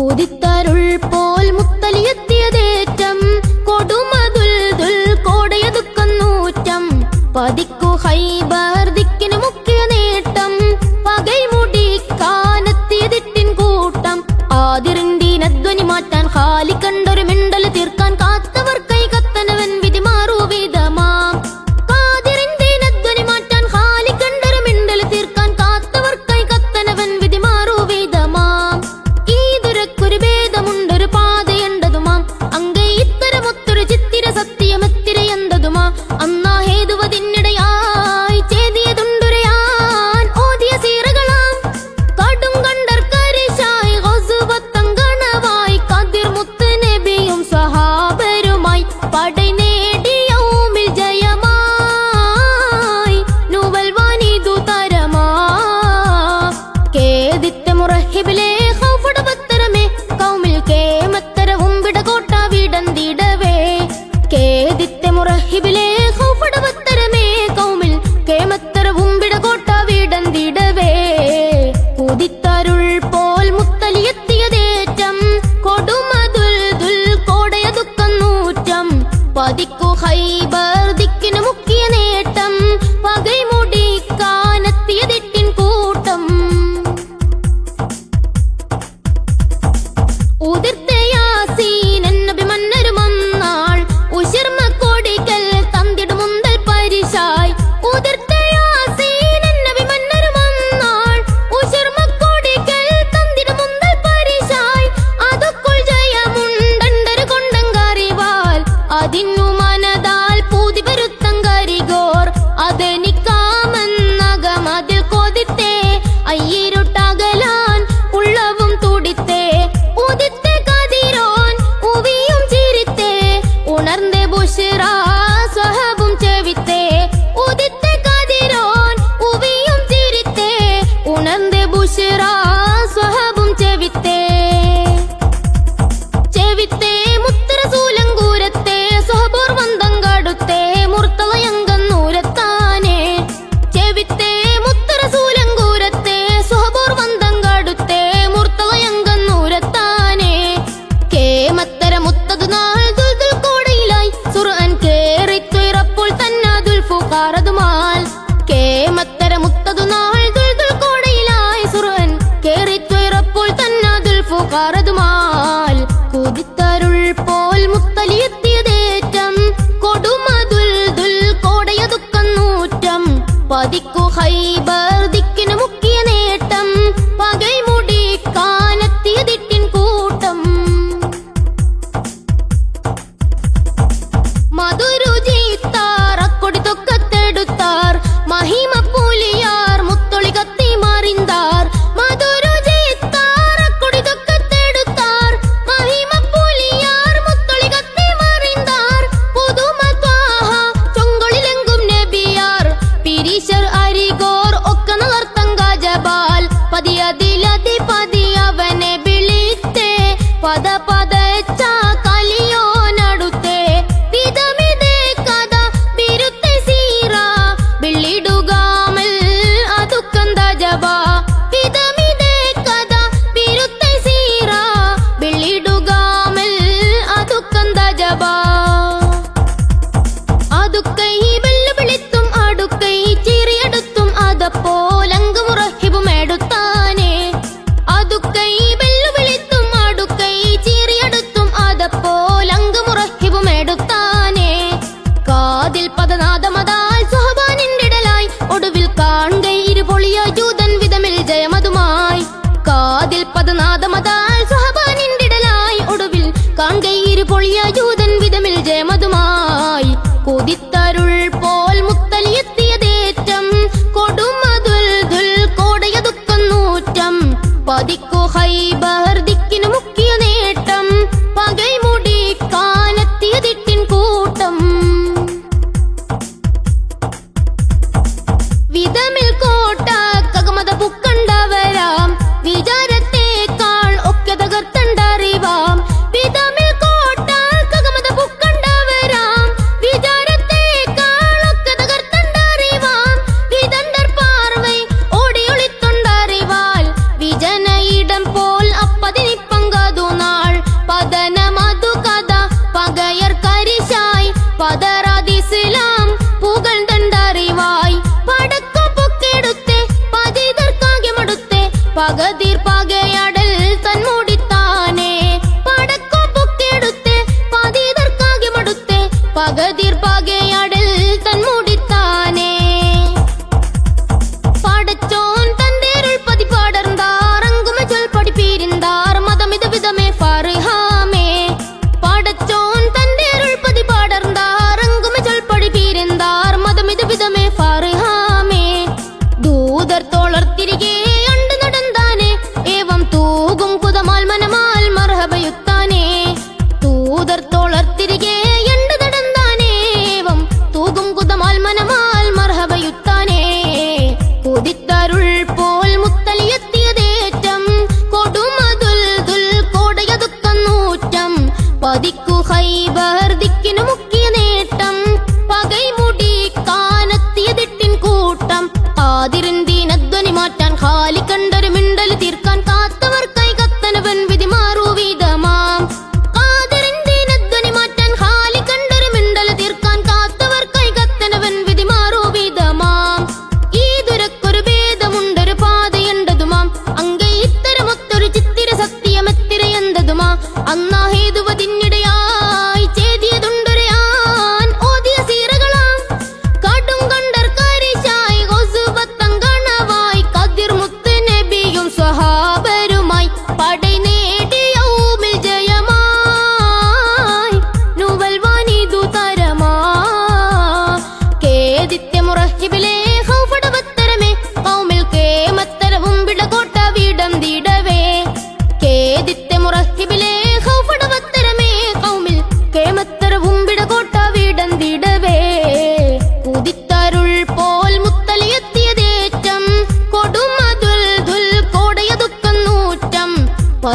കൊതിത്തരുൾ പോൽ മുത്തലിയെത്തിയതേറ്റം യൂതൻ വിധമിൽ ജയമതുമായി. കൊതിത്തരുൾ പോൽ മുത്തലിയെത്തിയതേറ്റം കൊടുമതുൽ കോടയതുക്കുന്നൂറ്റം പതിക്കു ഹൈബ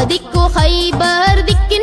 दिक्को खैबर दिक्किन